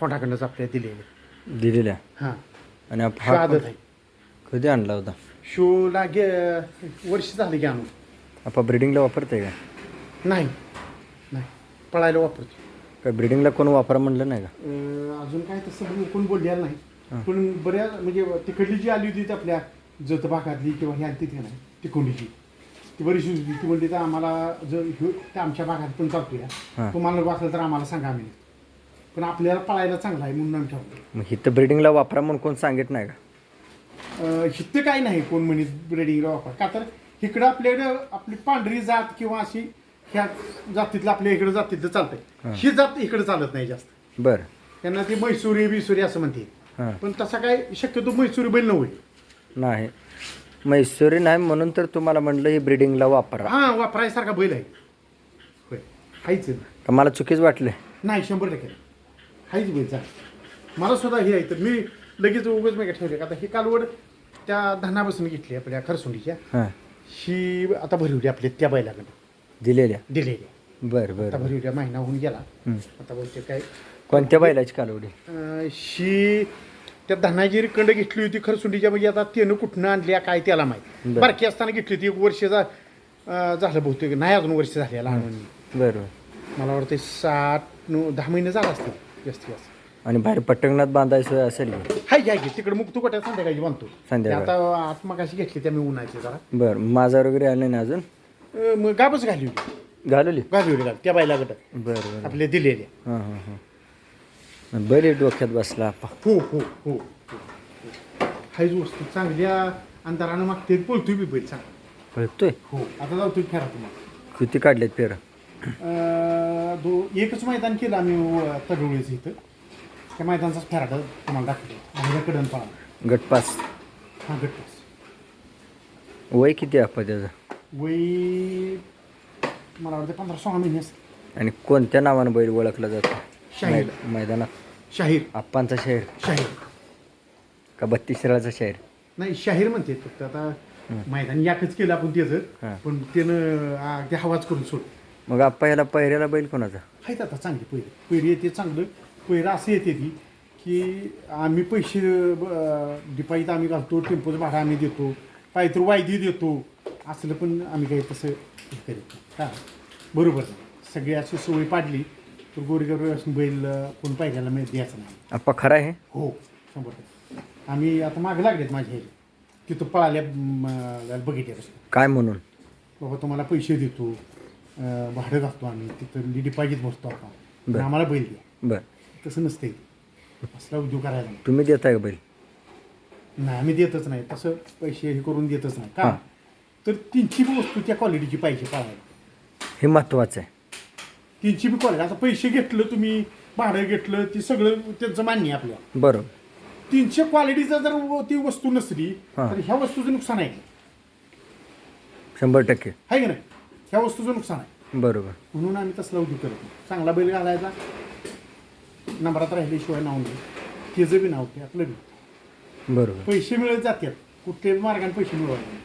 खोंडाकडनंच आपल्याला दिलेले. दिलेल्या? हां. आणि आप- शो हा आदत आहे. कधी आणला होता? शोला गे वर्ष झाले की आणून. आपा ब्रिडिंगला वापरते का? नाही. नाही. पळायला वापरतो काय ब्रिडिंगला कोण वापरा म्हणलं नाही का? अं, अजून काय तसं कोण बोललेलं नाही. पण बऱ्याच म्हणजे तिकडली जी आली होती ती आपल्या जत भागातली किंवा ही आली ती नाही तिकोंडीची. ती बरीचशी होती. ती म्हणली तर आम्हाला जर ह्यो आमच्या भागात पण चालतोय. हां. तुम्हाला वाचलं तर आम्हाला सांगा आम्ही. पण आपल्याला पळायला चांगला आहे म्हणून आम्ही ठेवलं मग इथं ब्रिडिंगला वापरा म्हणून कोण सांगित नाही का? अं, हिथं काही नाही कोण म्हणे ब्रेडिंगला वापर. का तर इकडं आपल्याकडं आपली पांढरी जात किंवा अशी ह्या जातीतलं आपल्या इकडं जातीतलं चालतंय. ही. जात इकडं चालत नाही जास्त. बरं. त्यांना ती मैसुरी बिसुरी असं म्हणते. पण तसा काय शक्यतो मैसुरी बैल नव्हे. नाही. मैसुरी नाही म्हणून तर तुम्हाला म्हटलं ही ब्रिडिंगला वापरा. हा वापरायसारखा बैल आहे. होय. हायच. आहे. का मला चुकीच वाटले नाही शंभर टक्के हायच बैल चाल मला सुद्धा हे आहे तर मी लगेच उगाच मी ठेवले का? आता ही कालवड त्या धनापासून घेतली आपल्या खरसुंडीच्या. हां. ही आता भरवली आपल्या त्या बैलाकडे. दिलेल्या? दिलेली बरं आता बरं. भरवल्या महिना होऊन गेला. आता बोलते काय? कोणत्या बैलाची कालवडी? अं, ही त्या धनाजी कंड घेतली होती खरसुंडीच्या. म्हणजे आता त्यानं कुठनं आणल्या काय त्याला माहिती. बरं. बारकी असताना घेतली होती. एक वर्ष अं, झालं बहुतेक. नाही अजून वर्ष झाले लहान बरं मला वाटतं सात नऊ दहा महिने झाला असतील. आणि बाहेर पटंगणात बांधायचं असेल की? हाय घ्या घे. तिकडे मुक्त कोट्यात संध्याकाळी बांधतो. ते संध्याकाळी. आता आत्मकाशी घेतली त्या मी उन्हाची जरा. बरं माझा वगैरे आले नाही अजून? अं, मग गाबच घाली होती. घालवली? घाली होती गाब त्या बायला गट बरं बरं. आपले दिलेल्या हां हां हां. हे डोक्यात बसला आपा. हो हो हो हो. हायच वस्तू चांगल्या अंतरानं मागते पळतोय बी बैल चांगला. कळतोय हो आता जाऊ फेरा तुम्हाला. किती काढलेत पेर अं, दो एकच मैदान केलं आम्ही तडोळीचं इथं. त्या मैदानाचाच फेराटा तुम्हाला दाखवतो. बाहेर कडन पळा गटपास हा गटपास वय किती आहे आपा त्याचं? वय मला वाटतं पंधरा सोळा महिने असतील. आणि कोणत्या नावानं बैल ओळखला जातो? शाहीर. मैद- मैदानात? शाहीर. आप्पांचा शहर. शाहीर. का बत्तीस शिराळाचा शहर? नाही शाहीर म्हणते फक्त आता मैदान याकच केलं आपण हा. त्याचं पण त्यानं आ, ते हवाच करून सोड मग आप्पा याला पहिऱ्याला बैल कोणाचा? आहेत आता चांगली पहिरे. पहिरे येते चांगलं. पहिरं असं येते ती की आम्ही पैसे डिपाईत आम्ही घालतो टेम्पोचं भाडं आम्ही देतो काहीतरी वायदी देतो. असलं पण आम्ही काही तसं हे करीत का? बरोबर. सगळी अशी सवय पाडली तर गोरेगाव बैल कोण पाहिल्याला मिळत द्यायचं नाही. आप्पा खरा आहे? हो शंभर टक्के. आम्ही आता मागे लागलेत माझ्या ह्याचे तिथं पळाल्या बघितल्यापासून. काय म्हणून? बाबा तुम्हाला पैसे देतो. भाडं घालतो आम्ही. तिथं डिपॉझिट बसतो आपण. बरं. आम्हाला बैल द्या. बरं. तसं नसते असला उद्योग करायला नाही. तुम्ही देताय का बैल? नाही आम्ही देतच नाही. तसं पैसे हे करून देतच नाही. का? हां. तर तीनची बी वस्तू त्या क्वालिटीची पाहिजे पाहायला. हे महत्त्वाचं आहे. तीनची बी क्वालिटी आता पैसे घेतलं तुम्ही भाडं घेतलं ते सगळं त्यांचं मान्य आहे आपल्या बरोबर तीनशे क्वालिटीचं जर व- ती वस्तू नसली हां. तर ह्या वस्तूचं नुकसान आहे शंभर टक्के. आहे की नाही? ह्या वस्तूचं नुकसान आहे. बरोबर. म्हणून आम्ही तसला उद्योग करत नाही. चांगला बैल घालायचा नंबरात राहिल्याशिवाय नाव नाही. त्याचं बी नाव ते आपलं बी. बरोबर. पैसे मिळत जातात. कुठल्याही मार्गाने पैसे मिळवायचे नाही.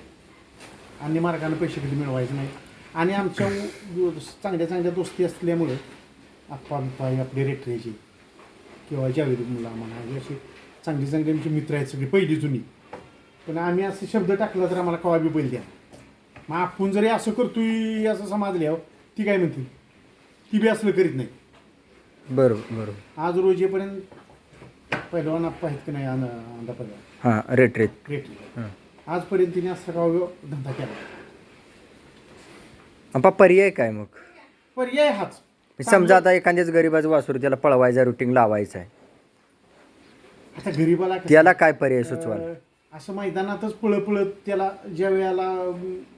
अन्य मार्गाने पैसे कधी मिळवायचे नाही. आणि आमच्या उ- चांगल्या चांगल्या दोस्ती असल्यामुळे आप्पा बिप्पा हे आपले रेटरेची किंवा जावेद मुला म्हणा हे असे चांगली चांगली आमचे मित्र आहेत सगळे पहिली जुनी. पण आम्ही असं शब्द टाकला तर आम्हाला कवा बी बैल द्या. मग आपण जरी असं करतोय असं समाजल्यावर ती काय म्हणते? ती बी असलं करीत नाही. बरोबर बरोबर. आज रोजीपर्यंत पहिलवान आप्पा आहेत की नाही अंदा पहिलवान हां रेट रेट. रेट हां. आजपर्यंत तिने असा का धंदा केला आप्पा पर्याय काय मग? पर्याय हाच. समजा आता एखाद्याच गरीबाचं वासरू त्याला पळवायचा रुटीन लावायचा आहे. आता गरीबाला कसं, त्याला काय पर्याय सुचवाल? अं, असं मैदानातच पळत पळत त्याला ज्या वेळेला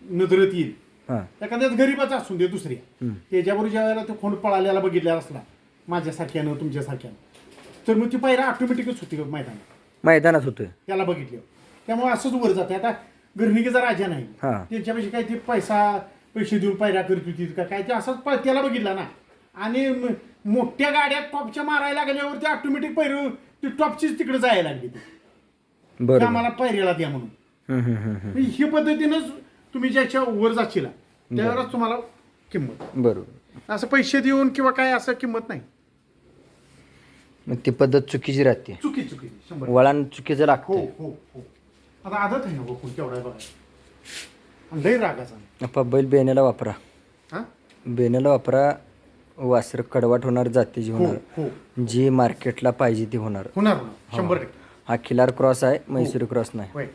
नजरेत येईल. हां. एखाद्याच गरीबाचा असून दे दुसऱ्या. हं. त्याच्याबरोबर ज्या वेळेला तो खोंड पळालेला बघितलेला असला माझ्यासारख्यानं तुमच्यासारख्यानं तर मग ती पायरा ऑटोमॅटिकच होती मैदानात. मैदानात होतोय त्याला बघितलं. त्यामुळे असंच वर जाते. आता घरणिकेचा राजा नाही. हां. त्यांच्यापेक्षा काय ते पैसा पैसे देऊन पायऱ्या करत होती का काय ते असंच त्याला बघितला ना. आणि म- मोठ्या गाड्या टॉपच्या मारायला लागल्यावर ते ऑटोमॅटिक पैर ती टॉपचीच तिकडे जायला लागली ती. आम्हाला पायऱ्याला द्या म्हणून. हं, हं, हं, हं. ही पद्धतीनंच तुम्ही ज्याच्या वर जाशील त्यावेळेस तुम्हाला किंमत. बरोबर. असं पैसे देऊन किंवा काय असं किंमत नाही. मग ती पद्धत चुकीची राहते. चुकी चुकी शंभर वळण चुकीचं हो लागतं हो हो. आता आदत आहे ना केवढा आहे बघा आणि लई रागाचा आपा बैल बेण्याला वापरा. हां? बेण्याला वापरा वासर कडवाट होणार जातीची हो होणार. हो. जी मार्केटला पाहिजे ती होणार. होणार होणार. शंभर टक्के. हा खिलार क्रॉस आहे मैसूरी क्रॉस नाही. होय.